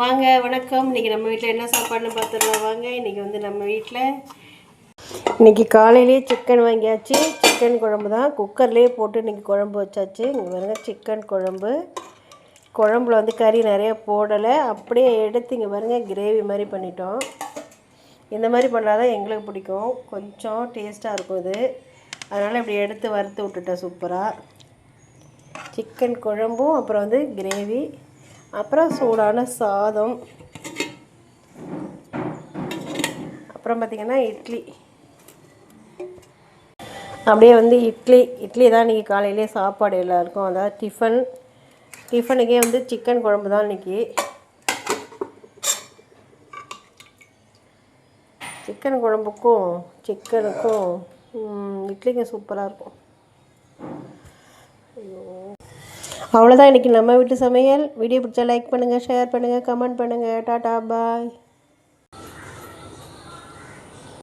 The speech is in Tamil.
வாங்க வணக்கம். இன்றைக்கி நம்ம வீட்டில் என்ன சாப்பாடுன்னு பார்த்துடலாம் வாங்க இன்றைக்கி வந்து நம்ம வீட்டில் இன்றைக்கி காலையிலேயே சிக்கன் வாங்கியாச்சு. சிக்கன் குழம்பு தான். குக்கர்லேயே போட்டு இன்றைக்கி குழம்பு வச்சாச்சு. இங்கே பாருங்க சிக்கன் குழம்பு. குழம்புல வந்து கறி நிறைய போடலை. அப்படியே எடுத்து இங்கே பாருங்க கிரேவி மாதிரி பண்ணிட்டோம். இந்த மாதிரி பண்ணால் தான் எங்களுக்கு பிடிக்கும். கொஞ்சம் டேஸ்ட்டாக இருக்கும் இது. அதனால் இப்படி எடுத்து வறுத்து விட்டுட்டேன் சூப்பராக சிக்கன் குழம்பும் அப்புறம் வந்து கிரேவி அப்புறம் சூடான சாதம். அப்புறம் பார்த்திங்கன்னா இட்லி. அப்படியே வந்து இட்லி இட்லி தான் இன்றைக்கி காலையிலே சாப்பாடு எல்லாருக்கும். அதாவது டிஃபன் டிஃபனுக்கே வந்து சிக்கன் குழம்பு தான் இன்றைக்கி சிக்கன் குழம்புக்கும் சிக்கனுக்கும் இட்லிக்கும் சூப்பராக இருக்கும். அவ்வளோதான் இன்றைக்கி நம்ம வீட்டு சமையல். வீடியோ பிடிச்சா லைக் பண்ணுங்கள் ஷேர் பண்ணுங்கள் கமெண்ட் பண்ணுங்கள் டாடா பாய்